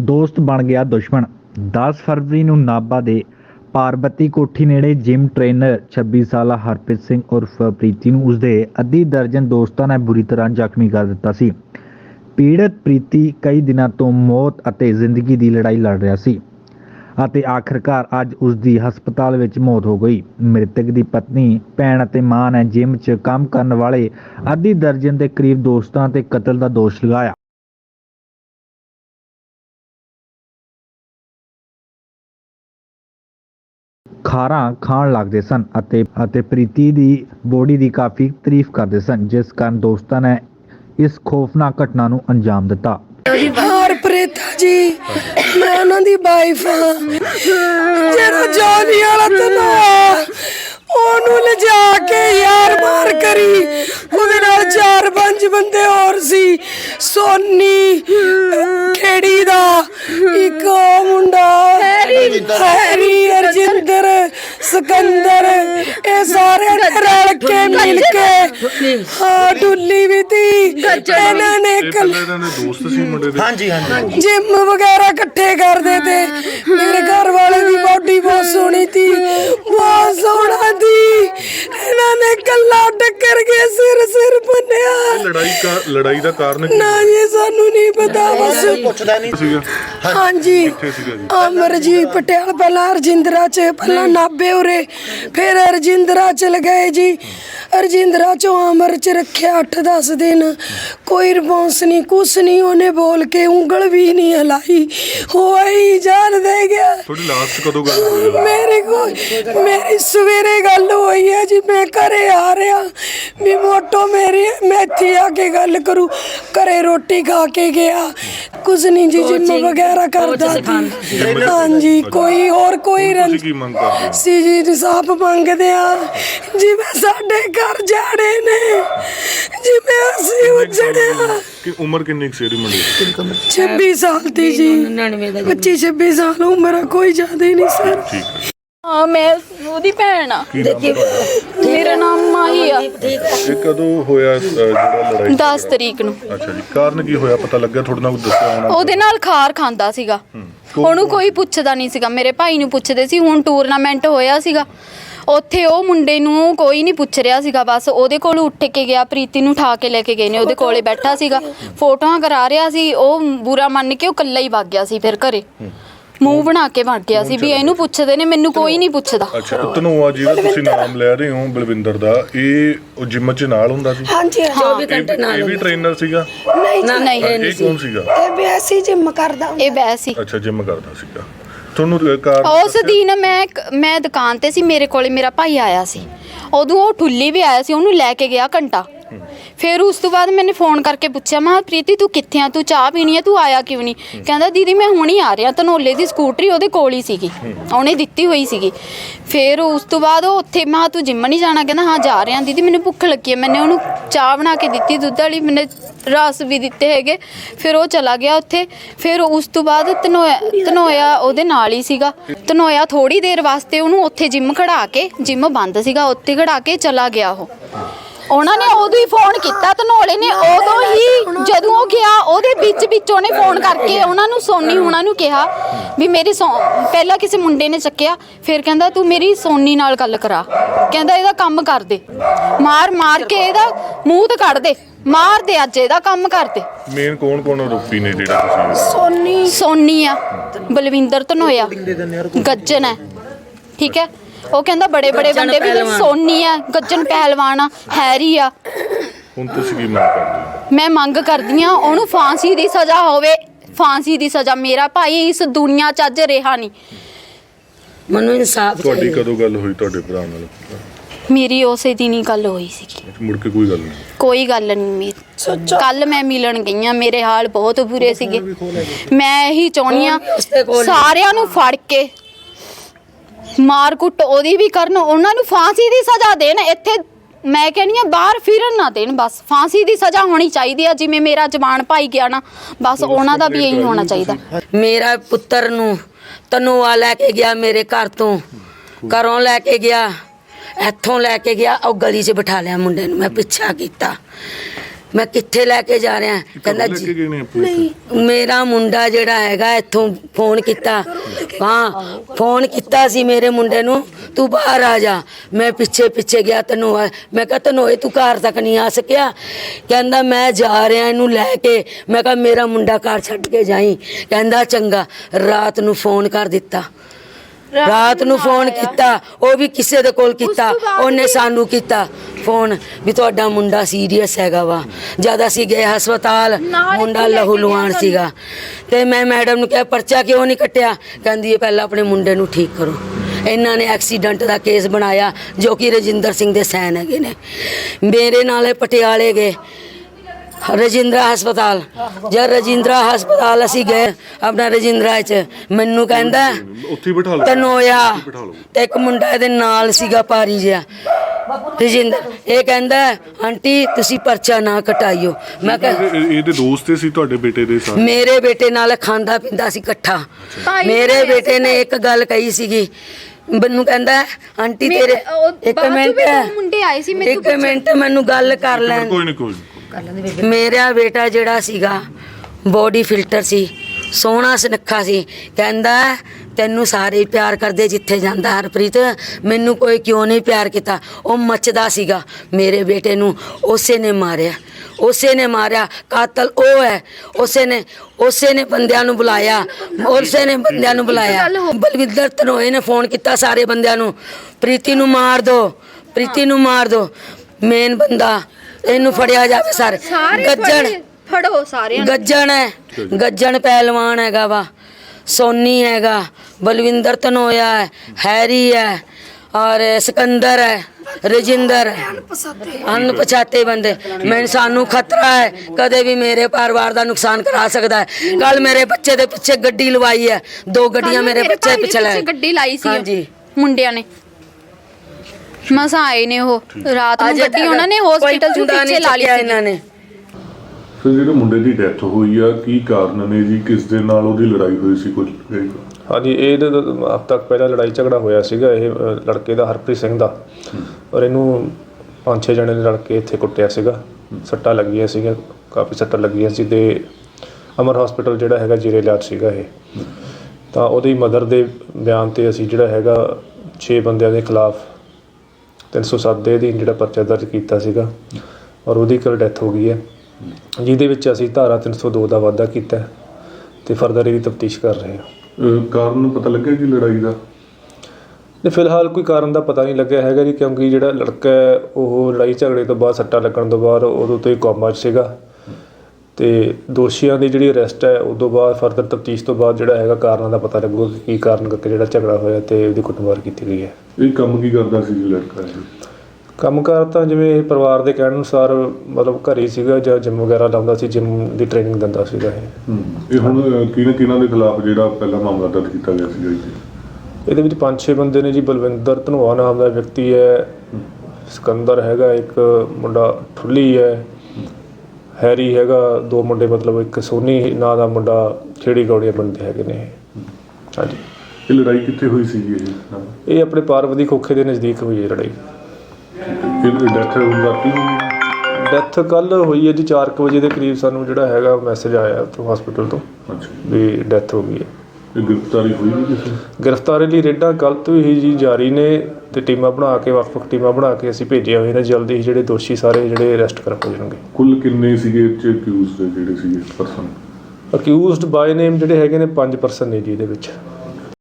ਦੋਸਤ ਬਣ ਗਿਆ ਦੁਸ਼ਮਣ। 10 ਫਰਵਰੀ ਨੂੰ ਨਾਭਾ ਦੇ ਪਾਰਬਤੀ ਕੋਠੀ ਨੇੜੇ ਜਿਮ ਟ੍ਰੇਨਰ 26 ਸਾਲਾ ਹਰਪ੍ਰੀਤ ਸਿੰਘ ਉਰਫ ਪ੍ਰੀਤੀ ਨੂੰ ਉਸਦੇ ਅੱਧੀ ਦਰਜਨ ਦੋਸਤਾਂ ਨੇ ਬੁਰੀ ਤਰ੍ਹਾਂ ਜ਼ਖਮੀ ਕਰ ਦਿੱਤਾ ਸੀ। ਪੀੜਤ ਪ੍ਰੀਤੀ ਕਈ ਦਿਨਾਂ ਤੋਂ ਮੌਤ ਅਤੇ ਜ਼ਿੰਦਗੀ ਦੀ ਲੜਾਈ ਲੜ ਰਿਹਾ ਸੀ ਅਤੇ ਆਖਰਕਾਰ ਅੱਜ ਉਸ ਦੀ ਹਸਪਤਾਲ ਵਿੱਚ ਮੌਤ ਹੋ ਗਈ। ਮ੍ਰਿਤਕ ਦੀ ਪਤਨੀ, ਭੈਣ ਅਤੇ ਮਾਂ ਨੇ ਜਿਮ 'ਚ ਕੰਮ ਕਰਨ ਵਾਲੇ ਅੱਧੀ ਦਰਜਨ ਦੇ ਕਰੀਬ ਦੋਸਤਾਂ ਤੇ ਕਤਲ ਦਾ ਦੋਸ਼ ਲਗਾਇਆ। ਖਾਰਾਂ ਖਾਣ ਲੱਗਦੇ ਸਨ ਅਤੇ ਅਤੇ ਪ੍ਰੀਤੀ ਦੀ ਬੋਡੀ ਦੀ ਕਾਫੀ ਤਾਰੀਫ ਕਰਦੇ ਸਨ, ਜਿਸ ਕਾਰਨ ਦੋਸਤਾਂ ਨੇ ਇਸ ਖੌਫਨਾਕ ਘਟਨਾ ਨੂੰ ਅੰਜਾਮ ਦਿੱਤਾ। ਹਰਪ੍ਰੀਤ ਜੀ, ਮੈਂ ਉਹਨਾਂ ਦੀ ਵਾਈਫ ਆ ਜਿਹੜਾ ਜੋਨੀ ਵਾਲਾ ਤਨਾ ਉਹਨੂੰ ਲਿਜਾ ਕੇ ਯਾਰ ਮਾਰ ਕਰੀ। ਉਹਦੇ ਨਾਲ ਚਾਰ ਪੰਜ ਬੰਦੇ ਹੋਰ ਸੀ, ਸੋਨੀ, ਖੇੜੀ ਦਾ, ਇੱਕ ਉਹ ਮੁੰਡਾ ਹੈਰੀ ਹੈਰੀ ਅਰਜਿੰਦਰ ਸਿਕੰਦਰ ਇਹ ਸਾਰੇ ਨੇ ਰਲ ਕੇ ਮਿਲ ਕੇ ਹਾਂ ਡੁੱਲੀ ਵੀ ਤੀ। ਇਹਨਾਂ ਨੇ ਕੱਲ ਪਹਿਲਾਂ ਇਹਨਾਂ ਦੇ ਦੋਸਤ ਸੀ ਮੁੰਡੇ ਦੇ। ਹਾਂਜੀ ਹਾਂਜੀ। ਜਿਮ ਵਗੈਰਾ ਇਕੱਠੇ ਕਰਦੇ ਤੇ ਮੇਰੇ ਘਰ ਵਾਲੇ ਦੀ ਬਾਡੀ ਬਹੁਤ ਸੋਹਣੀ ਸੀ ਬਹੁਤ ਸੋਹਣਾ ਸੀ ਇਹਨਾਂ ਨੇ ਕੱਲਾ ਟੱਕਰ ਇਹ ਲੜਾਈ ਕਾ ਲੜਾਈ ਦਾ ਕਾਰਨ ਕੀ ਨਾ ਜੀ ਸਾਨੂੰ ਨਹੀਂ ਪਤਾ ਬਸ। ਪੁੱਛਦਾ ਨਹੀਂ ਸੀਗਾ। ਹਾਂਜੀ। ਕਿੱਥੇ ਸੀਗਾ ਜੀ? ਅਮਰ ਜੀ ਪਟਿਆਲ ਪਹਿਲਾਂ ਅਰਜਿੰਦਰਾ ਚ ਪਹਿਲਾਂ ਨਾਬੇ ਉਰੇ ਫਿਰ ਅਰਜਿੰਦਰਾ ਚ ਗਏ ਜੀ। ਅਰਜਿੰਦਰਾ ਚੋਂ ਅਮਰ ਚ ਰੱਖਿਆ 8-10 ਦਿਨ। ਕੋਈ ਰਿਸਪੌਂਸ ਨਹੀਂ ਕੁਛ ਨਹੀਂ ਉਹਨੇ ਬੋਲ ਕੇ ਉਂਗਲ ਵੀ ਨਹੀਂ ਹਲਾਈ। ਹੋਈ ਜਾਨ ਦੇ ਗਿਆ। ਤੁਹਾਡੀ ਲਾਸਟ ਕਦੋਂ ਗੱਲ ਹੋਈ? ਮੇਰੇ ਕੋਲ ਮੇਰੀ ਸਵੇਰੇ ਗੱਲ ਹੋਈ ਹੈ ਜੀ ਮੈਂ ਘਰੇ ਆ ਰਿਹਾ। ਵੀ ਮੋਟੋ ਮੇਰੀ ਮੈਂ ਇੱਥੇ ਆ ਕੇ ਗੱਲ ਕਰੂ। ਘਰੇ ਰੋਟੀ ਖਾ ਕੇ ਗਿਆ। ਕੁਝ ਨਹੀਂ ਜੀ ਜਿੰਮ ਵਗੈਰਾ ਕਰਦਾ ਸੀ। ਹਾਂਜੀ ਕੋਈ ਹੋਰ ਕੋਈ ਰੰਜ? ਸੀ ਜੀ ਇਨਸਾਫ ਮੰਗਦੇ ਆ ਜਿਵੇਂ ਸਾਡੇ ਘਰ ਜਾੜੇ ਨੇ। ਜਿਵੇਂ ਅਸੀਂ ਉਜੜਿਆ ਕਿ ਉਮਰ? ਕਿੰਨੀ ਕੁ ਸੀ ਇਹਦੀ ਮੁੰਡੇ ਦੀ? 26 ਸਾਲ ਦੀ ਜੀ। 25 26 ਸਾਲ ਉਮਰ ਆ, ਕੋਈ ਜ਼ਿਆਦਾ ਹੀ ਨਹੀਂ ਸਰ। ਠੀਕ ਹੈ ਹਾਂ ਮੈਂ ਉਹਦੀ ਭੈਣ ਆ। ਕੀ ਨਾਮ ਤੁਹਾਡਾ? ਮੇਰਾ ਨਾਮ ਮਾਹੀ ਆ। ਇਹ ਕਦੋਂ ਹੋਇਆ ਅ, ਜਿਹੜਾ ਲੜਾਈ 10 ਤਰੀਕ ਨੂੰ। ਅੱਛਾ ਜੀ ਕਾਰਨ ਕੀ ਹੋਇਆ? ਪਤਾ ਲੱਗਿਆ ਤੁਹਾਡੇ ਨਾਲ ਕੁਝ ਦੱਸਿਆ ਹੋਣਾ? ਉਹਦੇ ਨਾਲ ਖਾਰ ਖਾਂਦਾ ਸੀਗਾ। ਉਹਨੂੰ ਕੋਈ ਪੁੱਛਦਾ ਨਹੀਂ ਸੀਗਾ। ਮੇਰੇ ਭਾਈ ਨੂੰ ਪੁੱਛਦੇ ਸੀ। ਹੁਣ ਟੂਰਨਾਮੈਂਟ ਹੋਇਆ ਸੀਗਾ। ਉੱਥੇ ਉਹ ਮੁੰਡੇ ਨੂੰ ਕੋਈ ਨਹੀਂ ਪੁੱਛ ਰਿਹਾ ਸੀਗਾ ਬਸ ਉਹਦੇ ਕੋਲ ਉੱਠ ਕੇ ਗਿਆ ਪ੍ਰੀਤੀ ਨੂੰ ਠਾ ਕੇ ਲੈ ਕੇ ਗਏ ਨੇ ਉਹਦੇ ਕੋਲੇ ਬੈਠਾ ਸੀਗਾ। ਫੋਟੋਆਂ ਕਰਾ ਰਿਹਾ ਸੀ ਉਹ ਬੁਰਾ ਮੰਨ ਕੇ ਉਹ ਇਕੱਲਾ ਹੀ ਵਗ ਗਿਆ ਸੀ ਫਿਰ ਘਰੇ। ਮੂੰਹ ਬਣਾ ਕੇ ਵਗ ਗਿਆ ਸੀ ਵੀ ਇਹਨੂੰ ਪੁੱਛਦੇ ਨੇ ਮੈਨੂੰ ਕੋਈ ਨਹੀਂ ਪੁੱਛਦਾ। ਅੱਛਾ ਧਨੋਆ ਜਿਹਦਾ ਤੁਸੀਂ ਨਾਮ ਲੈ ਰਹੇ ਹੋ ਬਲਵਿੰਦਰ ਦਾ ਇਹ ਉਹ ਜਿਮ 'ਚ ਨਾਲ ਹੁੰਦਾ ਸੀ? ਹਾਂਜੀ ਹਾਂ। ਇਹ ਇਹ ਵੀ ਟ੍ਰੇਨਰ ਸੀਗਾ? ਨਹੀਂ ਨਹੀਂ। ਇਹ ਕੌਣ ਸੀਗਾ? ਇਹ ਵੀ ਐਸੀ ਜਿੰਮ ਕਰਦਾ ਇਹ ਬਹਿ ਸੀ ਅੱਛਾ ਜਿਮ ਕਰਦਾ ਸੀਗਾ। ਤੁਹਾਨੂੰ ਅ, ਕਾਰਨ ਉਸ ਦਿਨ ਮੈਂ ਮੈਂ ਦੁਕਾਨ ਤੇ ਸੀ ਮੇਰੇ ਕੋਲੇ ਮੇਰਾ ਭਾਈ ਆਇਆ ਸੀ। ਉਦੋਂ ਉਹ ਠੁੱਲੀ ਵੀ ਆਇਆ ਸੀ ਉਹਨੂੰ ਲੈ ਕੇ ਗਿਆ ਘੰਟਾ। ਫਿਰ ਉਸ ਤੋਂ ਬਾਅਦ ਮੈਨੇ ਫੋਨ ਕਰਕੇ ਪੁੱਛਿਆ ਮੈਂ ਪ੍ਰੀਤੀ ਤੂੰ ਕਿੱਥੇ ਆ? ਤੂੰ ਚਾਹ ਪੀਣੀ ਆ? ਤੂੰ ਆਇਆ ਕਿਉਂ ਨਹੀਂ? ਕਹਿੰਦਾ ਦੀਦੀ ਮੈਂ ਹੁਣ ਹੀ ਆ ਰਿਹਾ। ਧਨੋਲੇ ਦੀ ਸਕੂਟਰੀ ਉਹਦੇ ਕੋਲ ਹੀ ਸੀਗੀ। ਉਹਨੇ ਦਿੱਤੀ ਹੋਈ ਸੀਗੀ। ਫਿਰ ਉਸ ਤੋਂ ਬਾਅਦ ਉਹ ਉੱਥੇ ਮਾਂ ਤੂੰ ਜਿੰਮ ਨਹੀਂ ਜਾਣਾ? ਕਹਿੰਦਾ ਹਾਂ ਜਾ ਰਿਹਾ। ਦੀਦੀ ਮੈਨੂੰ ਭੁੱਖ ਲੱਗੀ ਹੈ ਮੈਨੇ ਉਹਨੂੰ ਚਾਹ ਬਣਾ ਕੇ ਦਿੱਤੀ ਦੁੱਧ ਵਾਲੀ। ਮੈਨੇ ਰਸ ਵੀ ਦਿੱਤੇ ਹੈਗੇ। ਫਿਰ ਉਹ ਚਲਾ ਗਿਆ ਉੱਥੇ। ਫਿਰ ਉਸ ਤੋਂ ਬਾਅਦ ਤਨੋਇਆ ਤਨੋਇਆ ਉਹਦੇ ਨਾਲ ਹੀ ਸੀਗਾ। ਤਨੋਇਆ ਥੋੜੀ ਦੇਰ ਵਾਸਤੇ ਉਹਨੂੰ ਉੱਥੇ ਜਿੰਮ ਖੜਾ ਕੇ ਜਿੰਮ ਬੰਦ ਸੀਗਾ ਉੱਥੇ ਖੜਾ ਕੇ ਚਲਾ ਗਿਆ ਉਹ। ਉਹਨਾਂ ਨੇ ਉਦੋਂ ਹੀ ਫੋਨ ਕੀਤਾ ਧਨੋਲੇ ਨੇ ਉਦੋਂ ਹੀ ਜਦੋਂ ਉਹ ਗਿਆ ਉਹਦੇ ਵਿੱਚ ਵਿੱਚ ਉਹਨੇ ਫੋਨ ਕਰਕੇ ਉਹਨਾਂ ਨੂੰ ਸੋਨੀ ਉਹਨਾਂ ਨੂੰ ਕਿਹਾ ਵੀ ਮੇਰੀ ਸੋ- ਪਹਿਲਾਂ ਕਿਸੇ ਮੁੰਡੇ ਨੇ ਚੱਕਿਆ ਫਿਰ ਕਹਿੰਦਾ ਤੂੰ ਮੇਰੀ ਸੋਨੀ ਨਾਲ ਗੱਲ ਕਰਾ। ਕਹਿੰਦਾ ਇਹਦਾ ਕੰਮ ਕਰ ਦੇ। ਮਾਰ ਮਾਰ ਕੇ ਇਹਦਾ ਮੂੰਹ ਤੇ ਕੱਢ ਦੇ। ਮਾਰ ਦੇ ਅੱਜ ਇਹਦਾ ਕੰਮ ਕਰ ਦੇ। ਮੇਨ ਕੌਣ ਕੌਣ ਆਰੋਪੀ ਨੇ ਜਿਹੜਾ ਤੁਸੀਂ ਸੋਨੀ। ਸੋਨੀ ਆ ਬਲਵਿੰਦਰ ਧਨੋਇਆ। ਗੱਜਨ ਹੈ। ਠੀਕ ਹੈ। ਉਹ ਕਹਿੰਦਾ ਬੜੇ ਬੜੇ ਬੰਦੇ ਵੀ ਸੋਨੀ ਆ ਗੱਜਨ ਪਹਿਲਵਾਨ ਆ ਹੈਰੀ ਆ। ਹੁਣ ਤੁਸੀਂ ਕੀ ਮੰਗ ਕਰਦੇ ਮੈਂ ਮੰਗ ਕਰਦੀ ਆ ਉਹਨੂੰ ਫਾਂਸੀ ਦੀ ਸਜ਼ਾ ਹੋਵੇ ਫਾਂਸੀ ਦੀ ਸਜ਼ਾ। ਮੇਰਾ ਭਾਈ ਇਸ ਦੁਨੀਆ 'ਚ ਅੱਜ ਰਿਹਾ ਨਹੀਂ। ਮੈਨੂੰ ਇਨਸਾਫ ਤੁਹਾਡੀ ਚਾਹੀਦਾ। ਕਦੋਂ ਗੱਲ ਹੋਈ ਤੁਹਾਡੇ ਭਰਾ ਨਾਲ? ਮੇਰੀ ਉਸੇ ਦਿਨ ਹੀ ਗੱਲ ਹੋਈ ਸੀਗੀ। ਮੁੜ ਕੇ ਕੋਈ ਗੱਲ ਨਹੀਂ। ਕੋਈ ਗੱਲ ਨਹੀਂ ਮੇਰੀ। ਕੱਲ ਮੈਂ ਮਿਲਣ ਗਈ ਆ ਮੇਰੇ ਹਾਲ ਬਹੁਤ ਬੁਰੇ ਸੀਗੇ। ਮੈਂ ਇਹੀ ਚਾਹੁੰਦੀ ਆ। ਸਾਰਿਆਂ ਨੂੰ ਫੜ ਕੇ ਮਾਰ ਕੁੱਟ ਉਹਦੀ ਵੀ ਕਰਨ ਉਹਨਾਂ ਨੂੰ ਫਾਂਸੀ ਦੀ ਸਜ਼ਾ ਦੇਣ ਇੱਥੇ ਮੈਂ ਕਹਿੰਦੀ ਆ ਬਾਹਰ ਫਿਰਨ ਨਾ ਦੇਣ ਬਸ ਫਾਂਸੀ ਦੀ ਸਜ਼ਾ ਹੋਣੀ ਚਾਹੀਦੀ ਆ ਜਿਵੇਂ ਮੇਰਾ ਜਵਾਨ ਭਾਈ ਗਿਆ ਨਾ ਬਸ ਉਹਨਾਂ ਦਾ ਵੀ ਇਹੀ ਹੋਣਾ ਚਾਹੀਦਾ। ਮੇਰਾ ਪੁੱਤਰ ਨੂੰ ਤਨੂਆ ਲੈ ਕੇ ਗਿਆ ਮੇਰੇ ਘਰ ਤੋਂ। ਘਰੋਂ ਲੈ ਕੇ ਗਿਆ ਇੱਥੋਂ ਲੈ ਕੇ ਗਿਆ ਉਹ ਗਲੀ 'ਚ ਬਿਠਾ ਲਿਆ ਮੁੰਡੇ ਨੂੰ ਮੈਂ ਪਿੱਛਾ ਕੀਤਾ। ਮੈਂ ਕਿੱਥੇ ਲੈ ਕੇ ਜਾ ਰਿਹਾ? ਕਹਿੰਦਾ ਜੀ ਕੇ ਗਏ ਨੇ ਆਪਣੇ ਮੇਰਾ ਮੁੰਡਾ ਜਿਹੜਾ ਹੈਗਾ ਇੱਥੋਂ ਫੋਨ ਕੀਤਾ। ਹਾਂ ਫੋਨ ਕੀਤਾ ਸੀ ਮੇਰੇ ਮੁੰਡੇ ਨੂੰ ਤੂੰ ਬਾਹਰ ਆ ਜਾ। ਮੈਂ ਪਿੱਛੇ ਪਿੱਛੇ ਗਿਆ ਤੈਨੂੰ ਮੈਂ ਕਿਹਾ ਤੈਨੂੰ ਇਹ ਤੂੰ ਘਰ ਤੱਕ ਨਹੀਂ ਆ ਸਕਿਆ? ਕਹਿੰਦਾ ਮੈਂ ਜਾ ਰਿਹਾ ਇਹਨੂੰ ਲੈ ਕੇ। ਮੈਂ ਕਿਹਾ ਮੇਰਾ ਮੁੰਡਾ ਘਰ ਛੱਡ ਕੇ ਜਾਈ। ਕਹਿੰਦਾ ਚੰਗਾ ਰਾਤ ਨੂੰ ਫੋਨ ਕਰ ਦਿੱਤਾ। ਰਾਤ ਨੂੰ ਫੋਨ ਕੀਤਾ ਉਹ ਵੀ ਕਿਸੇ ਦੇ ਕੋਲ ਕੀਤਾ ਉਹਨੇ ਸਾਨੂੰ ਕੀਤਾ। ਫੋਨ ਵੀ ਤੁਹਾਡਾ ਮੁੰਡਾ ਸੀਰੀਅਸ ਹੈਗਾ ਵਾ। ਜਦ ਅਸੀਂ ਗਏ ਹਸਪਤਾਲ ਮੁੰਡਾ ਲਹੂ ਲੁਹਾਨ ਸੀਗਾ। ਤੇ ਮੈਂ ਮੈਡਮ ਨੂੰ ਕਿਹਾ ਪਰਚਾ ਕਿਉਂ ਨਹੀਂ ਕੱਟਿਆ? ਕਹਿੰਦੀ ਇਹ ਪਹਿਲਾਂ ਆਪਣੇ ਮੁੰਡੇ ਨੂੰ ਠੀਕ ਕਰੋ। ਇਹਨਾਂ ਨੇ ਐਕਸੀਡੈਂਟ ਦਾ ਕੇਸ ਬਣਾਇਆ ਜੋ ਕਿ ਰਜਿੰਦਰ ਸਿੰਘ ਦੇ ਸੈਨ ਹੈਗੇ ਨੇ। ਮੇਰੇ ਨਾਲ ਇਹ ਪਟਿਆਲੇ ਗਏ। ਰਜਿੰਦਰਾ ਹਸਪਤਾਲ। ਜਦ ਰਜਿੰਦਰਾ ਹਸਪਤਾਲ ਅਸੀਂ ਗਏ ਆਪਣਾ ਰਜਿੰਦਰਾ ਚ ਮੈਨੂੰ ਕਹਿੰਦਾ ਉੱਥੇ ਬਿਠਾ ਲਓ। ਤਨੋਇਆ ਤੇ ਇੱਕ ਮੁੰਡਾ ਇਹਦੇ ਨਾਲ ਸੀਗਾ ਭਾਰੀ ਜਿਹਾ। ਰਜਿੰਦਰ ਇਹ ਕਹਿੰਦਾ ਆਂਟੀ ਤੁਸੀਂ ਪਰਚਾ ਨਾ ਕਟਾਈਓ। ਮੈਂ ਕਿਹਾ ਇਹ- ਇਹਦੇ ਦੋਸਤ ਸੀ ਤੁਹਾਡੇ ਬੇਟੇ ਦੇ ਸਾਰੇ? ਮੇਰੇ ਬੇਟੇ ਨਾਲ ਖਾਂਦਾ ਪੀਂਦਾ ਸੀ ਇਕੱਠਾ। ਮੇਰੇ ਬੇਟੇ ਨੇ ਇੱਕ ਗੱਲ ਕਹੀ ਸੀਗੀ। ਮੈਨੂੰ ਕਹਿੰਦਾ ਆਂਟੀ ਤੇਰੇ ਇੱਕ ਮਿੰਟ ਮੁੰਡੇ ਆਏ ਸੀ, ਮੈਨੂੰ ਇੱਕ ਮਿੰਟ ਮੈਨੂੰ ਗੱਲ ਕਰ ਲੈਣ ਕੋਈ ਨਹੀਂ ਕੋਈ। ਮੇਰਾ ਬੇਟਾ ਜਿਹੜਾ ਸੀਗਾ ਬੋਡੀ ਫਿਲਟਰ ਸੀ ਸੋਹਣਾ ਸੁਨੱਖਾ ਸੀ। ਕਹਿੰਦਾ ਤੈਨੂੰ ਸਾਰੇ ਪਿਆਰ ਕਰਦੇ ਜਿੱਥੇ ਜਾਂਦਾ ਹਰਪ੍ਰੀਤ ਮੈਨੂੰ ਕੋਈ ਕਿਉਂ ਨਹੀਂ ਪਿਆਰ ਕੀਤਾ? ਉਹ ਮੱਚਦਾ ਸੀਗਾ। ਮੇਰੇ ਬੇਟੇ ਨੂੰ ਉਸੇ ਨੇ ਮਾਰਿਆ। ਉਸੇ ਨੇ ਮਾਰਿਆ ਕਾਤਲ ਉਹ ਹੈ। ਉਸੇ ਨੇ ਉਸੇ ਨੇ ਬੰਦਿਆਂ ਨੂੰ ਬੁਲਾਇਆ। ਉਸੇ ਨੇ ਬੰਦਿਆਂ ਨੂੰ ਬੁਲਾਇਆ। ਬਲਵਿੰਦਰ ਧਨੋਏ ਨੇ ਫੋਨ ਕੀਤਾ ਸਾਰੇ ਬੰਦਿਆਂ ਨੂੰ। ਪ੍ਰੀਤੀ ਨੂੰ ਮਾਰ ਦੋ ਪ੍ਰੀਤੀ ਨੂੰ ਮਾਰ ਦੋ। ਮੇਨ ਬੰਦਾ ਇਹਨੂੰ ਫੜਿਆ ਜਾਵੇ ਸਰ। ਸਾਰੇ ਗੱਜਣ। ਫੜੇ- ਫੜੋ ਸਾਰਿਆਂ ਨੂੰ। ਗੱਜਣ ਹੈ। ਗੱਜਣ ਪਹਿਲਵਾਨ ਹੈਗਾ ਵਾ। ਸੋਨੀ ਹੈਗਾ। ਬਲਵਿੰਦਰ ਧਨੋਇਆ ਹੈ। ਹੈਰੀ ਹੈ। ਔਰ ਸਿਕੰਦਰ ਹੈ। ਰਜਿੰਦਰ ਹੈ। ਅਣਪਛਾਤੇ ਬੰਦੇ। ਮੈਨੂੰ ਸਾਨੂੰ ਖਤਰਾ ਹੈ। ਕਦੇ ਵੀ ਮੇਰੇ ਪਰਿਵਾਰ ਦਾ ਨੁਕਸਾਨ ਕਰਾ ਸਕਦਾ ਹੈ। ਕੱਲ ਮੇਰੇ ਬੱਚੇ ਦੇ ਪਿੱਛੇ ਗੱਡੀ ਲਵਾਈ ਹੈ। ਦੋ ਗੱਡੀਆਂ ਮੇਰੇ ਬੱਚੇ ਭਾਈ ਦੇ ਪਿੱਛੇ ਗੱਡੀ ਲਾਈ ਸੀ। ਹਾਂਜੀ। ਮੁੰਡਿਆਂ ਨੇ। ਮਸਾਂ ਆਏ ਨੇ ਉਹ। ਰਾਤ ਨੂੰ ਗੱਡੀ ਉਹਨਾਂ ਨੇ ਹਸਪੀਟਲ ਚ ਪਿੱਛੇ ਲਾ ਲਈ ਸੀ। ਇਹਨਾਂ ਨੇ। ਫਿਰ ਜਿਹੜੇ ਮੁੰਡੇ ਦੀ ਡੈਥ ਹੋਈ ਆ ਕੀ ਕਾਰਨ ਨੇ ਜੀ? ਕਿਸ ਦੇ ਨਾਲ ਉਹਦੀ ਲੜਾਈ ਹੋਈ ਸੀ ਕੁਝ? ਹਾਂਜੀ ਇਹ ਹਫ਼ਤਾ ਤੱਕ ਪਹਿਲਾਂ ਲੜਾਈ ਝਗੜਾ ਹੋਇਆ ਸੀਗਾ ਇਹ ਅ, ਲੜਕੇ ਦਾ ਹਰਪ੍ਰੀਤ ਸਿੰਘ ਦਾ। ਔਰ ਇਹਨੂੰ ਪੰਜ ਛੇ ਜਣੇ ਨੇ ਲੜ ਕੇ ਇੱਥੇ ਕੁੱਟਿਆ ਸੀਗਾ। ਸੱਟਾਂ ਲੱਗੀਆਂ ਸੀਗੀਆਂ ਕਾਫੀ ਸੱਟਾਂ ਲੱਗੀਆਂ ਸੀ ਤੇ ਅਮਰ ਹਸਪੀਟਲ ਜਿਹੜਾ ਹੈਗਾ ਜੀਰੇ ਇਲਾਜ ਸੀਗਾ ਇਹ। ਤਾਂ ਉਹਦੀ ਮਦਰ ਦੇ ਬਿਆਨ ਤੇ ਅਸੀਂ ਜਿਹੜਾ ਹੈਗਾ 6 ਬੰਦਿਆਂ ਦੇ ਖਿਲਾਫ 307 ਦੇ ਅਧੀਨ ਜਿਹੜਾ ਪਰਚਾ ਦਰਜ ਕੀਤਾ ਸੀਗਾ ਔਰ ਉਹਦੀ ਕੱਲ ਡੈਥ ਹੋ ਗਈ ਹੈ। ਜਿਹਦੇ ਵਿੱਚ ਅਸੀਂ ਧਾਰਾ 302 ਦਾ ਵਾਅਦਾ ਕੀਤਾ ਹੈ ਤੇ ਫਰਦਰ ਇਹਦੀ ਤਫਤੀਸ਼ ਕਰ ਰਹੇ ਹਾਂ। ਕਾਰਨ ਪਤਾ ਲੱਗਿਆ ਜੀ ਲੜਾਈ ਦਾ? ਤੇ ਫਿਲਹਾਲ ਕੋਈ ਕਾਰਨ ਦਾ ਪਤਾ ਨਹੀਂ ਲੱਗਿਆ ਹੈਗਾ ਜੀ ਕਿਉਂਕਿ ਜਿਹੜਾ ਲੜਕਾ ਹੈ ਉਹ ਲੜਾਈ ਝਗੜੇ ਤੋਂ ਬਾਅਦ ਸੱਟਾ ਲੱਗਣ ਤੋਂ ਬਾਅਦ ਉਦੋਂ ਤੋਂ ਹੀ ਕੋਮਾ 'ਚ ਸੀਗਾ। ਤੇ ਦੋਸ਼ੀਆਂ ਦੀ ਜਿਹੜੀ ਅਰੈਸਟ ਹੈ ਉਸ ਤੋਂ ਬਾਅਦ ਫਰਦਰ ਤਫਤੀਸ਼ ਤੋਂ ਬਾਅਦ ਜਿਹੜਾ ਹੈਗਾ ਕਾਰਨਾਂ ਦਾ ਪਤਾ ਲੱਗੂਗਾ ਕਿ ਕੀ ਕਾਰਨ ਕਰਕੇ ਜਿਹੜਾ ਝਗੜਾ ਹੋਇਆ ਤੇ ਉਹਦੀ ਕੁੱਟਮਾਰ ਕੀਤੀ ਗਈ ਹੈ। ਇਹ ਕੰਮ ਕੀ ਕਰਦਾ ਸੀ ਜੀ ਲੜਕਾ ਇਹ? ਕੰਮਕਾਰ ਤਾਂ ਜਿਵੇਂ ਇਹ ਪਰਿਵਾਰ ਦੇ ਕਹਿਣ ਅਨੁਸਾਰ ਮਤਲਬ ਘਰੇ ਹੀ ਸੀਗਾ ਜਾਂ ਜਿਮ ਵਗੈਰਾ ਲਾਉਂਦਾ ਸੀ ਜਿਮ ਦੀ ਟ੍ਰੇਨਿੰਗ ਦਿੰਦਾ ਸੀਗਾ ਇਹ। ਹੂੰ ਇਹ ਹੁਣ ਕਿਹਨਾਂ ਕਿਹਨਾਂ ਦੇ ਖਿਲਾਫ ਜਿਹੜਾ ਪਹਿਲਾ ਮਾਮਲਾ ਦਰਜ ਕੀਤਾ ਗਿਆ ਸੀ ਜੀ? ਇਹਦੇ ਵਿੱਚ ਪੰਜ ਛੇ ਬੰਦੇ ਨੇ ਜੀ ਬਲਵਿੰਦਰ ਧਨੋਆ ਨਾਮ ਦਾ ਵਿਅਕਤੀ ਹੈ ਸਿਕੰਦਰ ਹੈਗਾ ਇੱਕ ਮੁੰਡਾ ਠੁੱਲੀ ਹੈ ਹੈਰੀ ਹੈਗਾ ਦੋ ਮੁੰਡੇ ਮਤਲਬ ਇੱਕ ਸੋਨੀ ਨਾਂ ਦਾ ਮੁੰਡਾ ਖੇੜੀ ਗੌੜੀਆਂ ਬੰਦੇ ਹੈਗੇ ਨੇ। ਹਾਂਜੀ। ਇਹ ਲੜਾਈ ਕਿੱਥੇ ਹੋਈ ਸੀ ਜੀ ਇਹ? ਇਹ ਆਪਣੇ ਪਾਰਵਤੀ ਖੋਖੇ ਦੇ ਨਜ਼ਦੀਕ ਹੋਈ ਹੈ ਲੜਾਈ। ਡੈਥ ਰਾਤੀ ਹੋਈ ਹੈ? ਡੈਥ ਕੱਲ ਹੋਈ ਹੈ ਜੀ 4 ਵਜੇ ਦੇ ਕਰੀਬ ਸਾਨੂੰ ਜਿਹੜਾ ਹੈਗਾ ਮੈਸੇਜ ਆਇਆ ਉੱਥੋਂ ਹਸਪੀਟਲ ਤੋਂ ਅੱਛਾ। ਵੀ ਡੈਥ ਹੋ ਗਈ ਹੈ। ਇਹ ਗ੍ਰਿਫਤਾਰੀ ਹੋਈ ਜੀ ਕਿਸੇ? ਗ੍ਰਿਫਤਾਰੀ ਲਈ ਰੇਡਾਂ ਕੱਲ ਤੋਂ ਹੀ ਜੀ ਜਾਰੀ ਨੇ ਤੇ ਟੀਮਾਂ ਬਣਾ ਕੇ ਵੱਖ-ਵੱਖ ਟੀਮਾਂ ਬਣਾ ਕੇ ਅਸੀਂ ਭੇਜੀਆਂ ਹੋਈਆਂ ਨੇ ਜਲਦੀ ਹੀ ਜਿਹੜੇ ਦੋਸ਼ੀ ਸਾਰੇ ਜਿਹੜੇ ਅਰੈਸਟ ਕਰ ਹੋ ਜਾਣਗੇ ਕੁੱਲ ਕਿੰਨੇ ਸੀਗੇ ਇਹ ਚ ਅਕਿਊਜ਼ ਦੇ ਜਿਹੜੇ ਸੀਗੇ ਪਰਸਨ ਅਕਿਊਜ਼ਡ ਬਾਈ ਨੇਮ ਜਿਹੜੇ ਹੈਗੇ ਨੇ 5 ਪਰਸਨ ਨੇ ਜੀ ਇਹਦੇ ਵਿੱਚ।